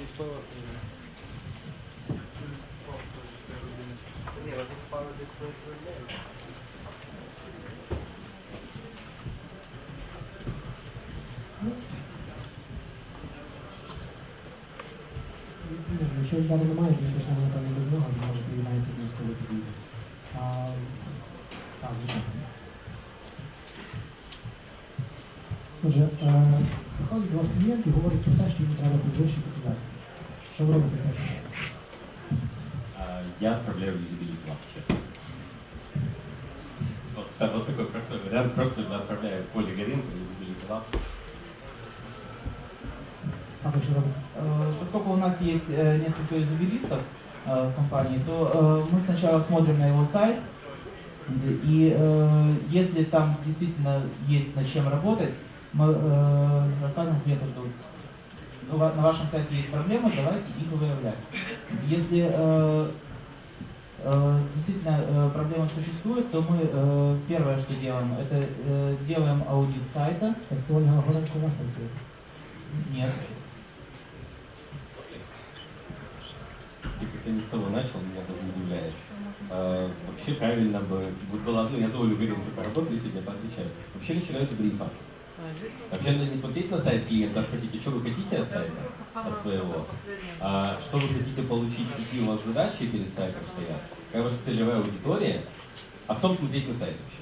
нічого. Ні, вони спали десь по день. Ну, Якщо ж далі немає, то теж напевно без нього, то може приєднається до нас, коли підійде. А, так, звичайно. Отже, е, приходять до вас клієнти і говорять про те, що їм треба підвищити капітацію. Що ви робите перше? А, Я отправляю визибилити вам, честно. Вот, да, вот такой простой вариант, просто отправляю Коле Горинку, визибилити лап. А ви що робите? Э, Поскольку у нас есть э, несколько изобилистов э, в компании, то э, мы сначала смотрим на его сайт, и э, если там действительно есть над чем работать, мы э, рассказываем клиенту, что у ва- на вашем сайте есть проблемы, давайте их выявлять. Если э, э, действительно э, проблема существует, то мы э, первое, что делаем, это э, делаем аудит сайта. Нет. Ты как-то не с того начал, меня даже удивляешь. А, вообще правильно бы вот была, ну я за Олю Горинку поработаю сегодня, поотвечаю. Вообще начинают с брифа. Вообще не смотреть на сайт клиента, а спросить, что вы хотите от сайта, от своего, а что вы хотите получить, какие у вас задачи перед сайтом стоят, какая ваша целевая аудитория, а потом смотреть на сайт вообще.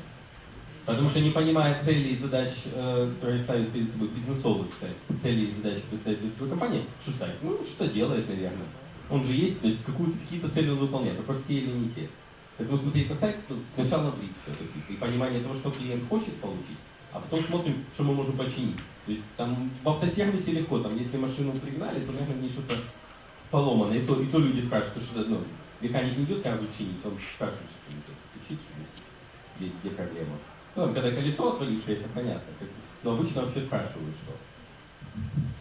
Потому что не понимая целей и задач, э, которые ставит перед собой бизнесовых целей и задач, которые ставит перед собой компания, что сайт, ну что делает, наверное. Он же есть, то есть какую-то, какие-то цели он выполняет, а просто те или не те. Поэтому смотреть на сайт, ну, сначала брить все-таки, и понимание того, что клиент хочет получить, а потом смотрим, что мы можем починить. То есть там в автосервисе легко, там если машину пригнали, то, наверное, в ней что-то поломано. И то, и то люди спрашивают, что ну, механик не идет сразу чинить, он спрашивает, что ну, стучит, что где, где проблема. Ну, там, когда колесо отвалившееся, понятно. Но обычно вообще спрашивают, что.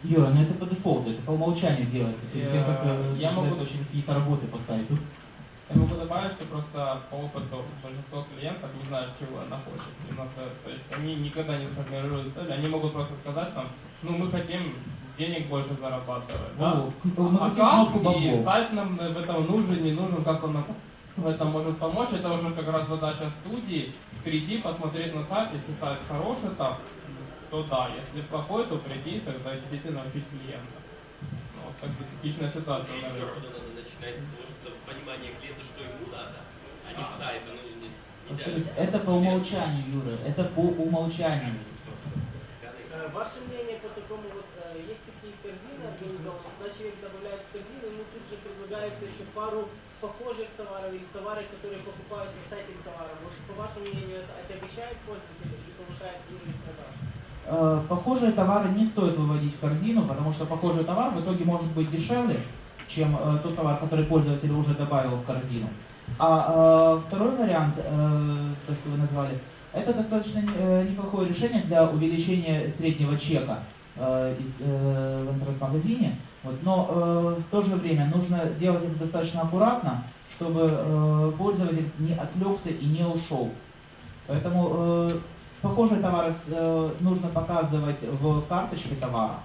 Юра, ну это по дефолту, это по умолчанию делается, перед тем, как э, Я могу- вообще какие-то работы по сайту. Я могу добавить, что просто по опыту большинство клиентов не знают, чего она хочет. Надо- то есть они никогда не сформируют цели, они могут просто сказать нам, ну мы хотим денег больше зарабатывать. да? Ну, мы а хотим кнопку как? И сайт нам в этом нужен, не нужен, как он нам в этом может помочь. Это уже как раз задача студии. Прийти, посмотреть на сайт, если сайт хороший там, то да, если плохой, то прийти, тогда действительно учить клиента. Ну, вот как бы типичная ситуация равно надо начинать понимания клиента, что ему надо, а не с сайта. Ну, не- нельзя То же есть это по умолчанию, Юра, это по умолчанию. Э, Ваше мнение по такому вот, э, есть такие корзины организованы, когда человек добавляет в корзину, ему тут же предлагается еще пару похожих товаров или товары, которые покупаются с этим товаром. Вот по вашему мнению, это отягощает пользователя и повышает уровень продаж? Э, Похожие товары не стоит выводить в корзину, потому что похожий товар в итоге может быть дешевле, чем э, тот товар, который пользователь уже добавил в корзину. А э, второй вариант, э, то, что вы назвали, это достаточно неплохое решение для увеличения среднего чека в интернет-магазине. Вот, но в то же время нужно делать это достаточно аккуратно, чтобы пользователь не отвлекся и не ушел. Поэтому похожие товары нужно показывать в карточке товара,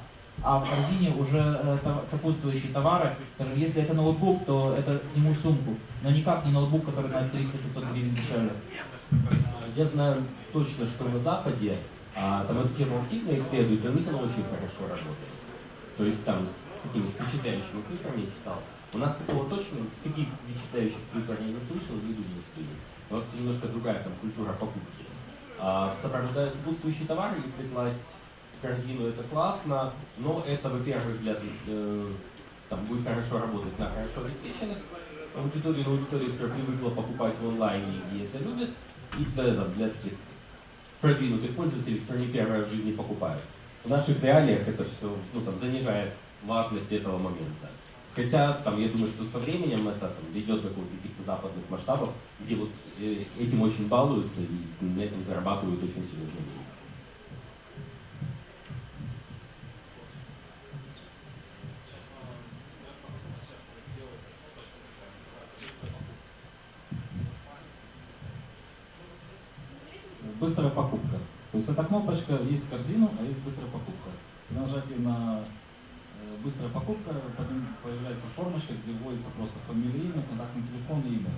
а в корзине уже э, сопутствующие товары. Скажем, если это ноутбук, то это к нему сумку, но никак не ноутбук, который на 300-500 гривен дешевле. Я знаю точно, что на Западе а, там эту тему активно исследуют, и у них она очень хорошо работает. То есть там с такими впечатляющими цифрами я читал. У нас такого точно, таких впечатляющих цифр я не слышал, не думаю, что есть. У нас немножко другая там культура покупки. А, сопровождая сопутствующие товары, если класть корзину, это классно, но это, во-первых, для, э, там будет хорошо работать на хорошо обеспеченных аудитории, на аудитории, которая привыкла покупать в онлайне и это любит, и для, там, для таких продвинутых пользователей, которые не первый раз в жизни покупают. В наших реалиях это все ну, там, занижает важность этого момента. Хотя, там, я думаю, что со временем это там, дойдет до каких-то западных масштабов, где вот э, этим очень балуются и на этом зарабатывают очень серьезные деньги. Быстрая покупка. То есть эта кнопочка есть корзину, а есть быстрая покупка. При нажатии на э, быстрая покупка, потом появляется формочка, где вводится просто фамилия, имя, контактный телефон и имя.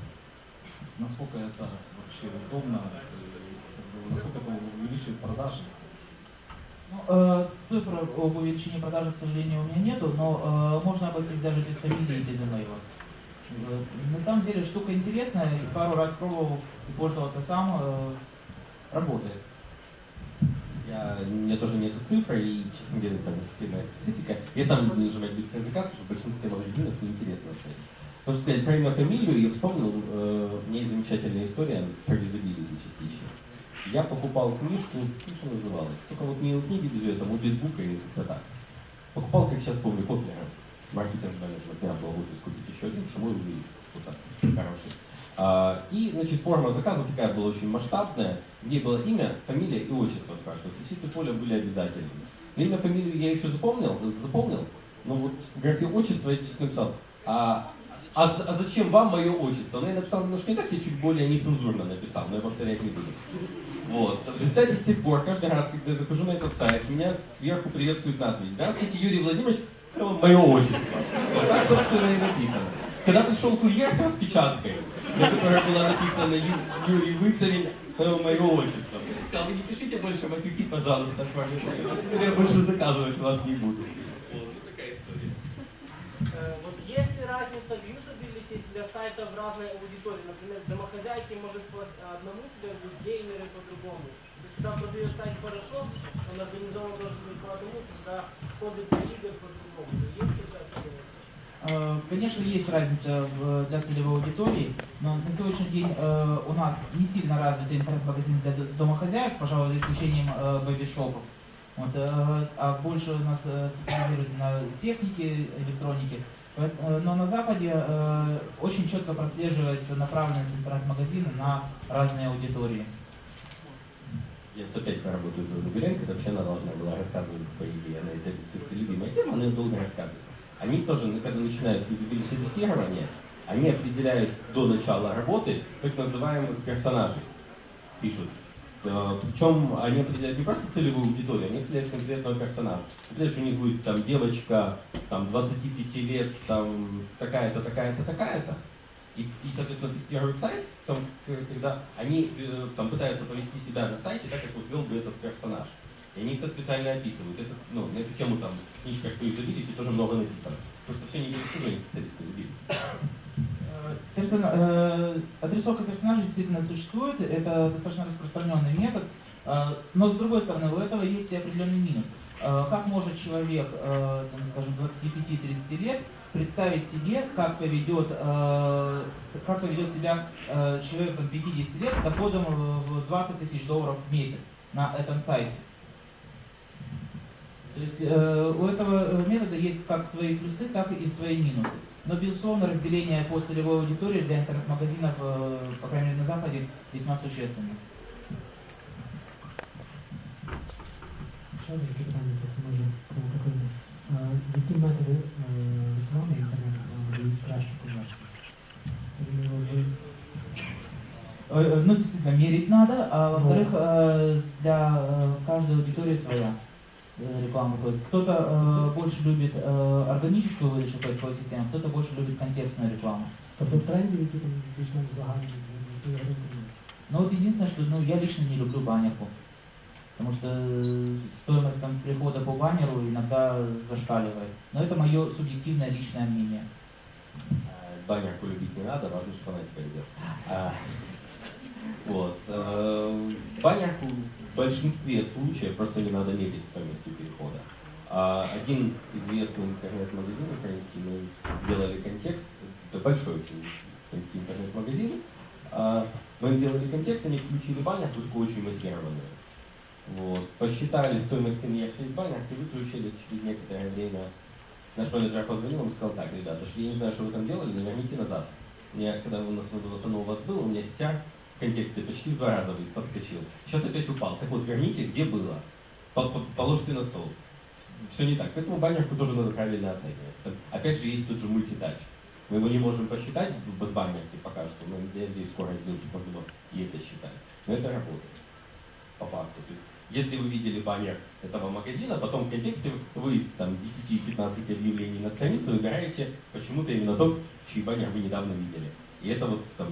Насколько это вообще удобно, э, насколько это увеличивает продажи? Ну, э, цифр об увеличении продажи, к сожалению, у меня нету, но э, можно обойтись даже без фамилии и без имейла. Э, На самом деле штука интересная, пару раз пробовал и пользовался сам, э, работает. Я, у меня тоже нету цифр, и, честно говоря, там сильная специфика. Я сам не нажимать быстрый заказ, потому что в большинстве магазинов неинтересно вообще. Можно сказать, про имя, фамилию я вспомнил, э, у меня есть замечательная история про юзабилити частично. Я покупал книжку, ну, что называлось, только вот не у книги без этого, вот без бука или как-то так. Покупал, как сейчас помню, Котлера, маркетинг-менеджер, надо было в офис купить еще один, что мой увидел, вот так, хороший. А, и, значит, форма заказа такая была очень масштабная, где было имя, фамилия и отчество спрашивалось. Все эти поля были обязательными. Имя, фамилию я еще запомнил, запомнил, но вот в графе отчества я честно написал, а, а, а зачем вам мое отчество? Ну, я написал немножко не так, я чуть более нецензурно написал, но я повторять не буду. Вот. В результате с тех пор, каждый раз, когда я захожу на этот сайт, меня сверху приветствует надпись «Здравствуйте, Юрий Владимирович, это мое отчество». Вот так, собственно, и написано. Когда пришел курьер с распечаткой, на которой было написано «Ю- Юрий Высорин, это мое отчество, я сказал, не пишите больше матюки, пожалуйста, того. я больше заказывать вас не буду. Вот, такая история. Э, Вот есть ли разница в для сайта в разной аудитории? Например, домохозяйки может по одному себя быть, геймеры по-другому. То есть, когда продает сайт хорошо, он организован должен быть по одному, когда ходит игр по-другому. Есть какая-то особенность? Э, Конечно, есть разница для целевой аудитории, но на сегодняшний день э, у нас не сильно развитый интернет-магазин для домохозяек, пожалуй, за исключением э, бэби-шопов. Вот, а больше у нас специализируется на технике, электронике. Поэт- э, Но на Западе э, очень четко прослеживается направленность интернет-магазина на разные аудитории. Я вот опять поработаю за Гуленко, это вообще она должна была рассказывать, по идее, она это, это, это любимая тема, она ее долго рассказывает. Они тоже, ну, когда начинают юзабилити тестирование, они определяют до начала работы так называемых персонажей. Пишут. Э, Причем они определяют не просто целевую аудиторию, они определяют конкретного персонажа. Что у них будет там девочка там, 25 лет, там такая-то, такая-то, такая-то. И, и, соответственно, тестируют сайт, там, когда они э, там, пытаются повести себя на сайте так, как вот вел бы этот персонаж. И они это специально описывают. Это, ну, на эту тему там в книжках по юзабилити тоже много написано. Просто все не уже не специалисты юзабилити. Персона- э, Отрисовка персонажей действительно существует, это достаточно распространенный метод, э, но с другой стороны у этого есть и определенный минус. Э, Как может человек, э, там, скажем, 25-30 лет представить себе, как поведет, э, как поведет себя э, человек там, 50 лет с доходом в 20 тысяч долларов в месяц на этом сайте? То есть э, у этого э, метода есть как свои плюсы, так и свои минусы. Но, безусловно, разделение по целевой аудитории для интернет-магазинов, э, по крайней мере, на Западе, весьма существенно. Ще одне таке питання, так може провокативне. Е, Які методи е, реклами інтернету е, дають кращу конверсію? Я думаю, ви Э, э, Ну, действительно, мерить надо, а во-вторых, э, для э, каждой аудитории своя э, реклама будет. Кто-то э, больше любит э, органическую выдачу поисковой системы, кто-то больше любит контекстную рекламу. Тобто трендів, які там більш-менш загальні на цій ринку немає. Но вот единственное, что ну, я лично не люблю баннерку. Потому что э, стоимость там, прихода по баннеру иногда зашкаливает. Но это мое субъективное личное мнение. Э, Баннерку любить не надо, важно, что она тебя идет. Вот. э, Баннерку в большинстве случаев просто не надо мерить стоимостью перехода. А Один известный интернет-магазин украинский, мы делали контекст, это большой очень украинский интернет-магазин, А, мы им делали контекст, они включили баннерку, такую очень массированную. Вот. Посчитали стоимость конверсии из баннерки, выключили через некоторое время Наш менеджер позвонил, он сказал, так, ребята, я не знаю, что вы там делали, но верните назад. Мне, когда у нас вот оно у вас было, у меня в контексте почти в два раза вниз подскочил. Сейчас опять упал. Так вот, верните, где было. По- по- Положите на стол. Все не так. Поэтому баннерку тоже надо правильно оценивать. Там, опять же, есть тот же мультитач. Мы его не можем посчитать без баннерки пока что, но я надеюсь, скоро сделать можно и это считать. Но это работает. по факту. То есть, если вы видели баннер этого магазина, потом в контексте вы из там, 10-15 объявлений на странице выбираете почему-то именно тот, чей баннер вы недавно видели. И это вот там,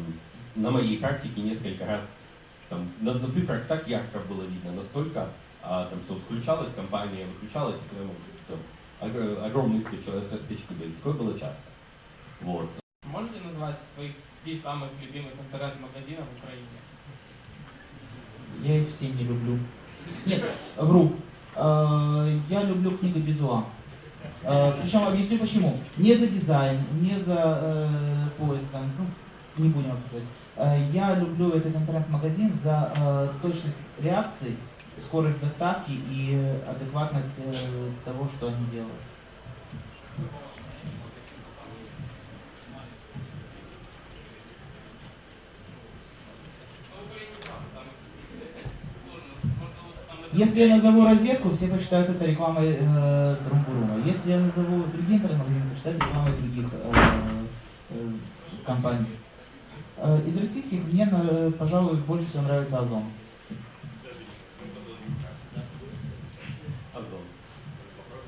на моей практике несколько раз там, на, на цифрах так ярко было видно, настолько, а, там, что включалась компания, выключалась, и прямо там, ог- огромный скетч, скетчки были. Такое было часто. Вот. Можете назвать своих три самых любимых интернет-магазина в Украине? Я их все не люблю. Нет, вру. Э, Я люблю книгу Безуа. Причем объясню почему. Не за дизайн, не за э, поиск, там, ну, не будем обсуждать. Э, Я люблю этот интернет-магазин за э, точность реакций, скорость доставки и адекватность э, того, что они делают. Если я назову розетку, все посчитают это рекламой э, Друмбурума. Если я назову другие интернет-магазины, посчитают рекламой других э, э, компаний. Э, из российских мне, э, пожалуй, больше всего нравится Озон. Озон.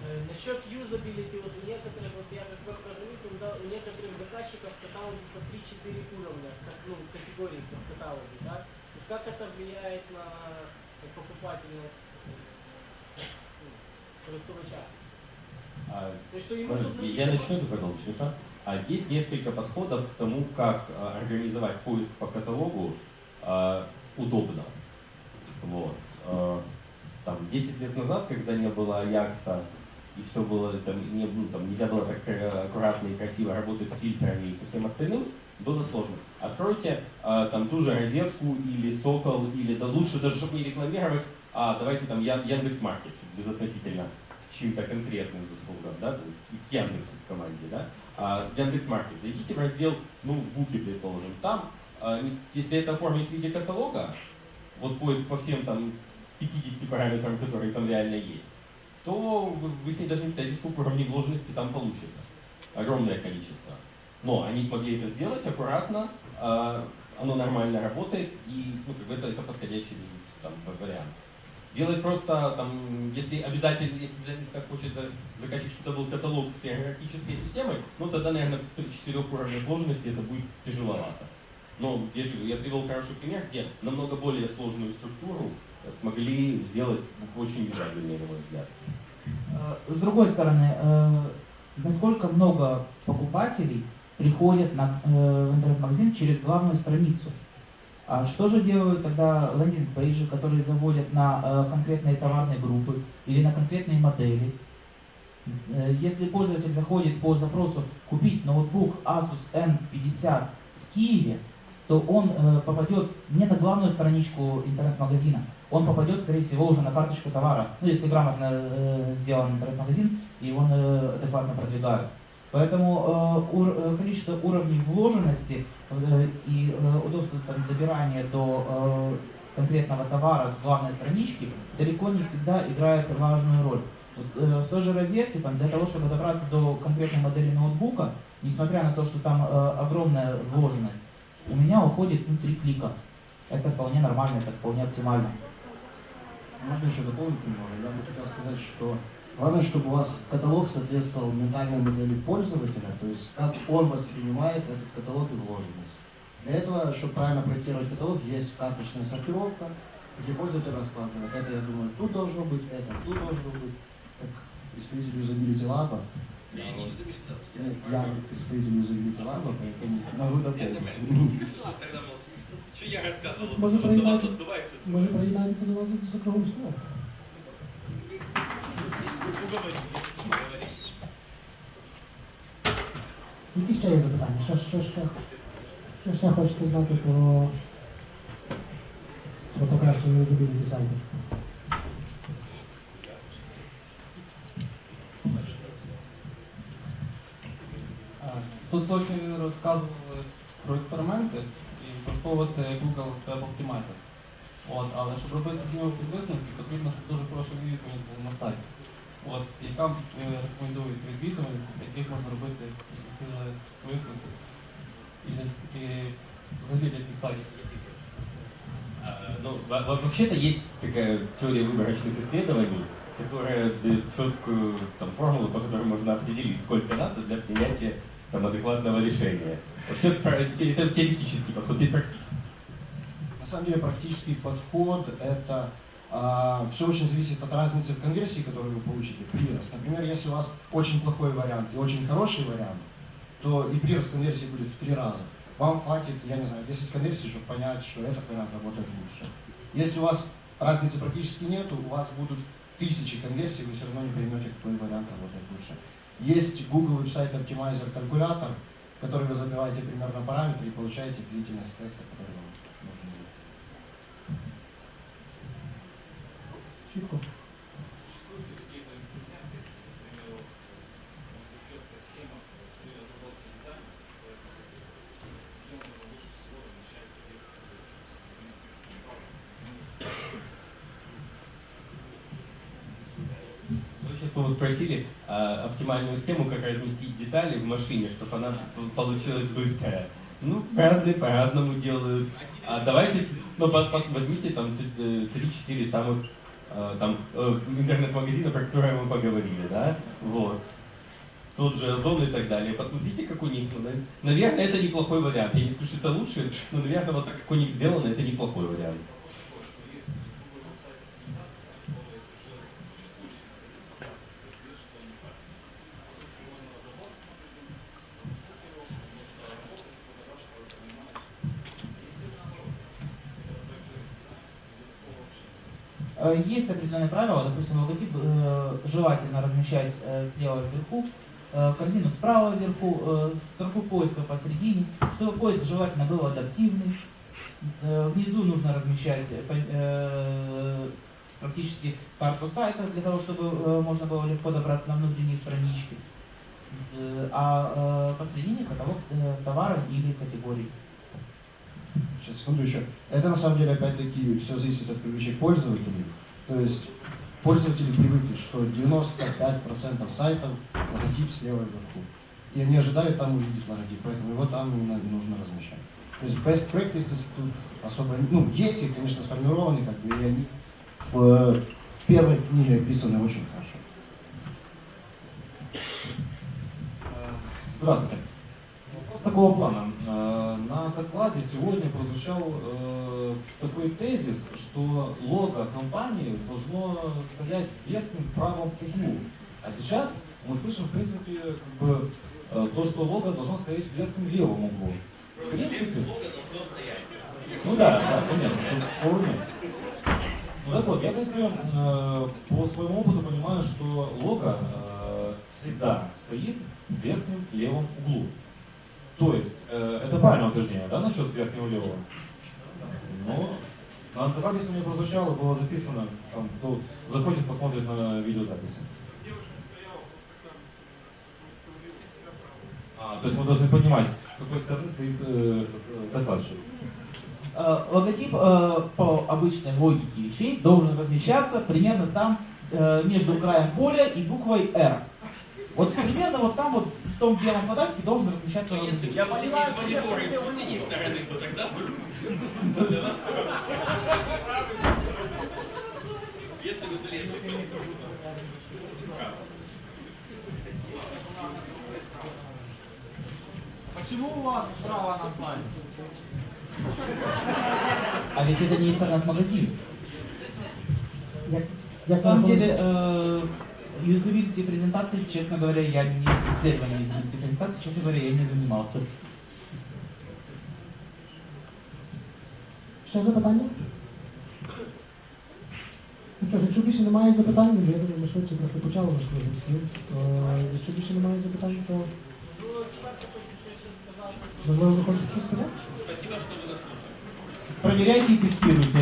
Э, Насчет юзабилити, вот у некоторых, вот я как дал- у некоторых заказчиков в каталоге по 3-4 уровня, как, ну, категории в каталоге, да? То есть как это влияет на покупательность ну, То есть, ему, Может, я начну, ты продолжишь? А есть несколько подходов к тому, как а, организовать поиск по каталогу а, удобно. Вот. А, там 10 лет назад, когда не было Аякса, и все было, там, не, ну, там нельзя было так э, аккуратно и красиво работать с фильтрами и со всем остальным, было сложно. Откройте а, там ту же розетку или Сокол, или да лучше даже, чтобы не рекламировать, а давайте там Яндекс.Маркет, безотносительно к чьим-то конкретным заслугам, да, к Яндексу в команде, да, а, Яндекс.Маркет, зайдите в раздел, ну, буки, предположим, там, а, если это оформить в виде каталога, вот поиск по всем там 50 параметрам, которые там реально есть, то вы, вы с ней даже не представляете, сколько уровней вложенности там получится. Огромное количество. Но они смогли это сделать аккуратно, а, оно нормально работает, и ну, как бы это, это подходящий там, вариант. Делать просто, там, если обязательно, если обязательно так хочет за- заказчик, чтобы это был каталог с иерархической системой, ну тогда, наверное, при четырех уровнях сложности это будет тяжеловато. Но я же я привел хороший пример, где намного более сложную структуру смогли сделать очень юзабельнее, на мой взгляд. Э, С другой стороны, э, насколько много покупателей приходят на, э, в интернет-магазин через главную страницу? А что же делают тогда лендинг-пейджи, которые заводят на э, конкретные товарные группы или на конкретные модели? Э, Если пользователь заходит по запросу «Купить ноутбук Asus N50 в Киеве», то он э, попадет не на главную страничку интернет-магазина, он попадет, скорее всего, уже на карточку товара. Ну, если грамотно сделан интернет-магазин, и он адекватно продвигают. Поэтому э, ур- э, количество уровней вложенности э, и э, удобство там, добирания до э, конкретного товара с главной странички далеко не всегда играет важную роль. Э, в той же розетке, там, для того, чтобы добраться до конкретной модели ноутбука, несмотря на то, что там э, огромная вложенность, у меня уходит ну, клика. Это вполне нормально, это вполне оптимально. Можно еще дополнить немного? Я бы хотел сказать, что главное, чтобы у вас каталог соответствовал ментальной модели пользователя, то есть как он воспринимает этот каталог и вложенность. Для этого, чтобы правильно проектировать каталог, есть карточная сортировка, где пользователь раскладывает. Это, я думаю, тут должно быть, это тут должно быть. Как представитель Usability Lab, Я не изобретал. нет, я представитель Usability Lab, поэтому могу дополнить. Что вы тогда молчите? Что я рассказывал? Може, Что у вас приєднати- отдувается? Може приєднаємося до вас за кругом стола? Які ще є запитання? Що, що, ще, що ще хочете знати про, про покращення юзабіліті сайту? Тут сьогодні розказували про експерименти і використовувати Google Web Optimizer. От, але щоб робити з нього якісь потрібно, щоб дуже хороша відповідь була на сайті. От, яка е, рекомендують відвідування, з яких можна робити ті ж висновки. І, і взагалі для тих сайтів. Э, Ну, во- во- вообще-то есть такая теория выборочных исследований, которая дает четкую там, формулу, по которой можно определить, сколько надо для принятия там, адекватного решения. Вот сейчас про- теперь это теоретический подход, теперь практический. На самом деле практический подход это все очень зависит от разницы в конверсии, которую вы получите, прирост. Например, если у вас очень плохой вариант и очень хороший вариант, то и прирост конверсии будет в три раза. Вам хватит, я не знаю, 10 конверсий, чтобы понять, что этот вариант работает лучше. Если у вас разницы практически нету, у вас будут тысячи конверсий, вы все равно не поймете, какой вариант работает лучше. Есть Google веб-сайт Optimizer калькулятор, который вы забиваете примерно параметры и получаете длительность теста, который вам нужен. Чітко. Вы спросили а, оптимальную схему, как разместить детали в машине, чтобы она получилась быстрая. Ну, разные по-разному делают. А давайте, ну, возьмите там т- э, 3-4 самых там э, интернет-магазина, про которые мы поговорили, да, вот. Тот же Озон и так далее. Посмотрите, как у них, ну, на- наверное, это неплохой вариант. Я не скажу, что это лучше, но, наверное, вот так, как у них сделано, это неплохой вариант. Э, Есть определенные правила, допустим, логотип э, желательно размещать э, слева вверху, э, корзину справа вверху, э, строку поиска посередине, чтобы поиск желательно был адаптивный. Э, Внизу нужно размещать э, э, практически карту сайта для того, чтобы э, можно было легко добраться на внутренние странички. Э, А э, посередине каталог э, товара или категорий. Сейчас, секунду еще. Это на самом деле, опять-таки, все зависит от привычек пользователей. То есть пользователи привыкли, что 95% сайтов логотип слева вверху. И они ожидают там увидеть логотип, поэтому его там именно нужно размещать. То есть best practices тут особо, ну, есть и, конечно, сформированы, как бы, и они в первой книге описаны очень хорошо. Здравствуйте. Такого плана. Э, На докладе сегодня прозвучал э, такой тезис, что лого компании должно стоять в верхнем правом углу. А сейчас мы слышим, в принципе, как бы, э, то, что лого должно стоять в верхнем левом углу. В принципе, ну да, да, конечно, тут. Ну так вот, я, э, по своему опыту понимаю, что лого всегда стоит в верхнем левом углу. То есть, э, это правильное утверждение, да, насчет верхнего левого? Ну, на докладе сегодня прозвучало, было записано, там, кто захочет, посмотрит на видеозаписи. А, то есть мы должны понимать, с какой стороны стоит э, э, докладчик. Э, Логотип э, по обычной логике вещей должен размещаться примерно там, э, между краем поля и буквой R. Вот примерно вот там вот, в том белом квадратике должен размещаться Если я понимаю, мониторы из внутренней стороны, то тогда Если вы залезете. Почему у вас право на слайд? А ведь это не интернет-магазин. Як, На як самом деле, э, юзабилити презентации, честно говоря, я не исследованием юзабилити презентации, честно говоря, я не занимался. Ще запитання? Ну що ж, якщо більше немає запитань, ну, я думаю, ми швидше трохи почали наш виступ. То якщо більше немає запитань, то Ну, експерти хочу ще щось сказати. можливо ви хочете щось сказати? Спасибо, что вы нас слушали. Проверяйте и тестируйте.